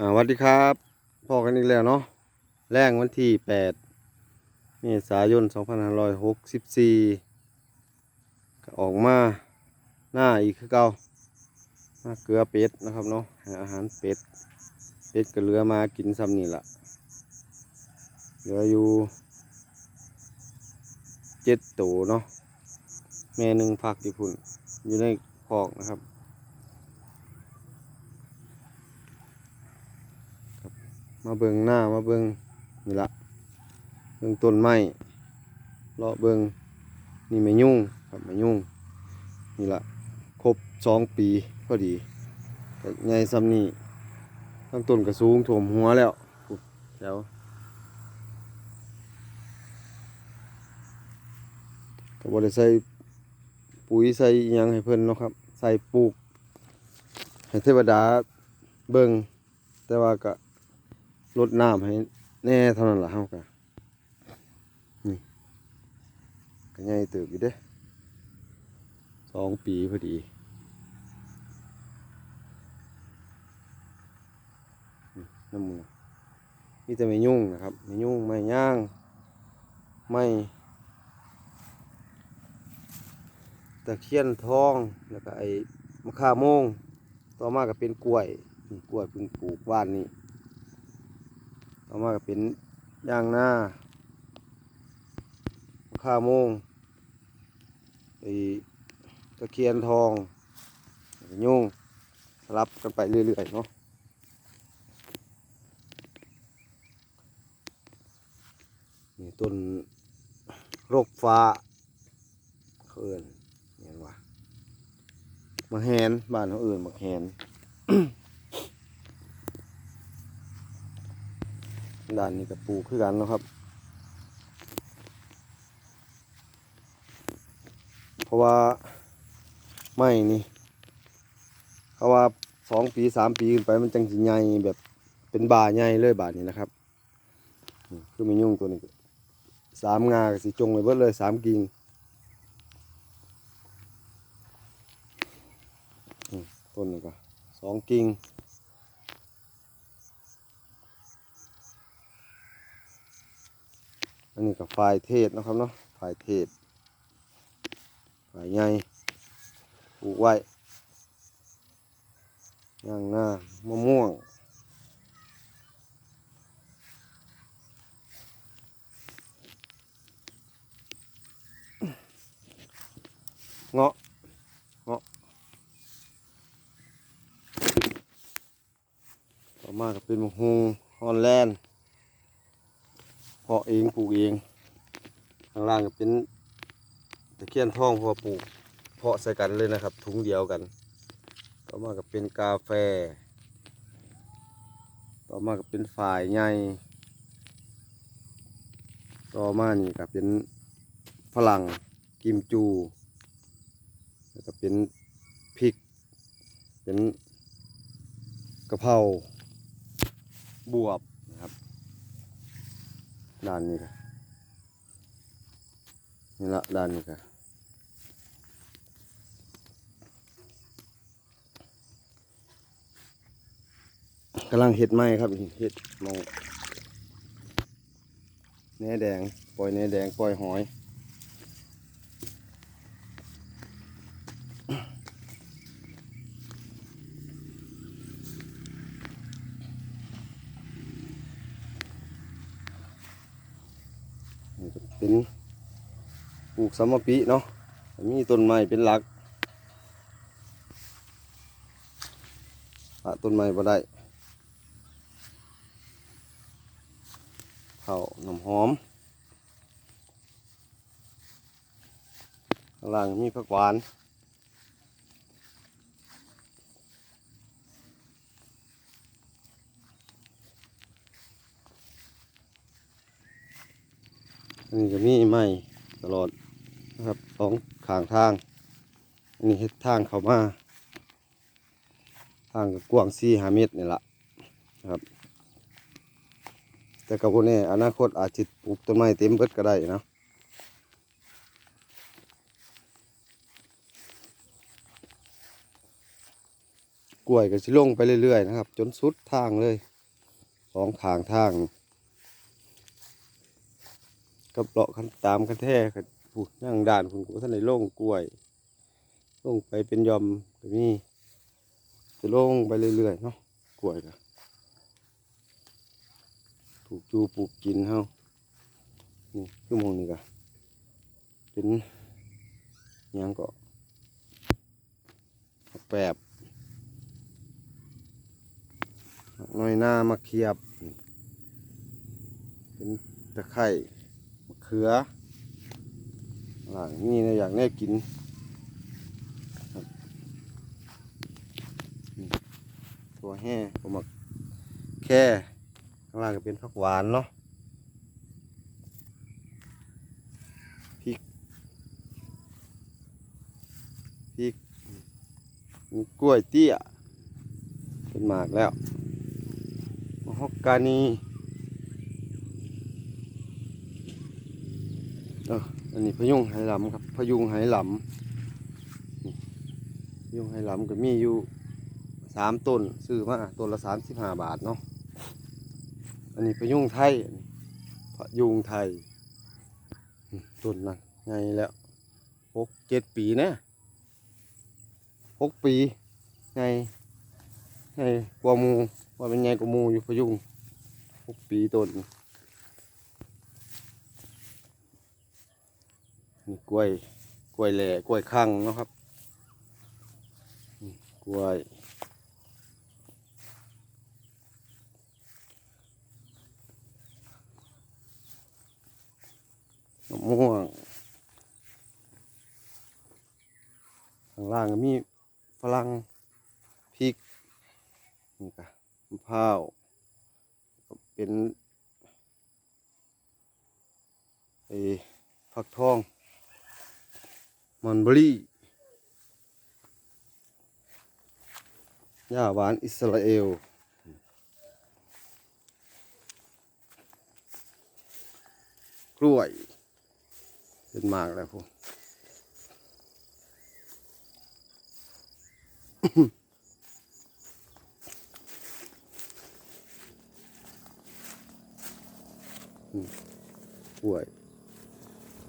สวัสดีครับพอกันอีกแล้วเนาะแรงวันที่แปดเมษายนสองพันห้าร้อยหกสิบสี่ก็ออกมาหน้าอีกคือเก่ามาเกลือเป็ดนะครับเนาะอาหารเป็ด เป็ดก็เหลือมากินซ้ำนี่ละเหลืออยู่เจ็ดตัวเนาะแม่หนึ่งพักอยู่พุ่นอยู่ในคอกนะครับ มาเบิงหน้ามาเบิงนี่ละเบิงต้นไม้เลาะเบิงนี่ไม่ยุ่งครับไม่ยุ่งนี่ละครบสองปีพอดีก็ใหญ่ซ้ำนี่ตั้งต้นกระสูงถ่วมหัวแล้วแล้วก็บริใส่ปุ๋ยใส่อิหยังให้เพิ่นเนาะครับ ใส่ปลูก ให้เทวดาเบิงแต่ว่าก็ ลดน้ำให้แน่เท่านั้นละเฮาก็นี่ก็ใหญ่เติบอยู่เด้สองปีพอดีน้ำมือมีแต่ไม่ยุ่งนะครับไม่ยุ่งไม่ย่าง ไม่ตะเคียนทองแล้วก็ไอ้มะข่าโมง ต่อมาก็เป็นกล้วยกล้วยเพิ่งปลูกบ้านนี้ ต่อมาก็เป็นย่างหน้าข้าโมงไอ้ตะเคียนทองยุ่งสลับกันไปเรื่อยๆเนาะนี่ต้นรคฟ้าเขาเอื่นเห็นว่ามาแหนบ้านเขาเอื่นมาแหน ด้านนี้กับปลูกคือกันเนาะครับ เพราะว่าไม้นี่เขาว่าสองปีสามปีขึ้นไปมันจังสิใหญ่แบบเป็นบาใหญ่เลยบาดนี้นะครับคือมียุ่งตัวนี้สามงากสิจงเลยเบิดเลยสามกิ่งต้นนี้ก็สองกิ่ง อันนี้ก็ฝ่ายเทศนะครับเนาะฝ่ายเทศฝ่ายใหญ่ปลูกไว้ย่างหน้ามะม่วงเงาะเงาะต่อมาก็เป็นมะฮุงฮอลแลนด์ เพาะเองปลูกเอง ข้างล่างก็เป็นตะเคียนทองเพอปลูก เพาะใส่กันเลยนะครับ ถุงเดียวกัน ต่อมาก็เป็นกาแฟ ต่อมาก็เป็นฝ่ายใหญ่ต่อมานี่ก็เป็นฝรั่งกิมจู แล้วก็เป็นพริก เป็นกะเพราบวบ ด้านนี้ค่ะนี่ละด้านนี้ค่ะกำลังเห็ดไหมครับเห็ดมองแหนแดง ปล่อยแหนแดง ปล่อยหอย นี่ก็ เป็นปลูกสมปีเนาะมีต้นไม้เป็นหลักะต้นไม้บ่ได้ข้าวน้ำหอมข้างล่างมีผักหวาน นนี้ก็มีไม้ตลอดนะครับสองข้างทางอันนี้เฮ็ดทางเข้ามา ทางก็กว้างสี่ห้าเมตรนี่แหละนะครับ แต่กับพวกนี้อนาคตอาจจะปลูกต้นไม้เต็มเบิดก็ได้นะกล้วยก็สิลงไปเรื่อยๆนะครับ จนสุดทางเลยสองทางทาง กับเลาะคันตามคันแท้กันพูดย่างด่านคุณก็ท่านในลงกล้วยลงไปเป็นยอมก็มีจะลงไปเรื่อยๆเนาะกล้วยก็ถูกจูปลูกกินเฮานี่คือหมงนี่ก็เป็นยังก็ผักแปบน้อยหน้ามาเขียบ เป็นตะไคร่ ขือหลังนี่นะอยากแน่กินตัวแห่ผมมักแค่ข้างล่างก็เป็นผักหวานเนาะพริกพริกมีกล้วยเตี้ยเป็นหมากแล้วฮอกกานี เอออันนี้พยุงไหหลำครับ พยุงไหหลำนี่พยุงไหหลำก็มีอยู่สามต้นซื้อมาต้นละสามสิบห้าบาทเนาะอันนี้พยุงไทยพยุงไทยต้นนั้นไงแล้วหกเจ็ดปีนะหกปีไงไงกว่ามูว่าเป็นไงกว่ามูอยู่พยุงหกปีต้น นี่กล้วยกล้วยแหล่กล้วยข้างนะครับอืมกล้วยมะม่วงข้างล่างก็มีฝรั่งพริกนี่ก็มะพร้าวเป็นไอ้ฟักทอง มันเบอรี่หญ้าหวานอิสราเอลกล้วยเป็นมากแล้วพวกกล้วย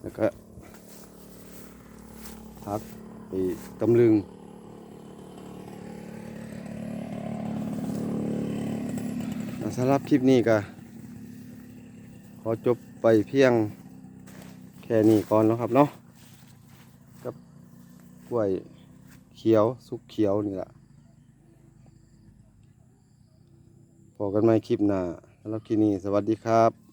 แล้วก็ พักไปตำลึง สำหรับคลิปนี้ก็ขอจบไปเพียงแค่นี้ก่อนเนาะครับเนาะกับกล้วยเขียวสุกเขียวนี่แหละพอกันใหม่คลิปหน้าสำหรับคลิปนี้สวัสดีครับ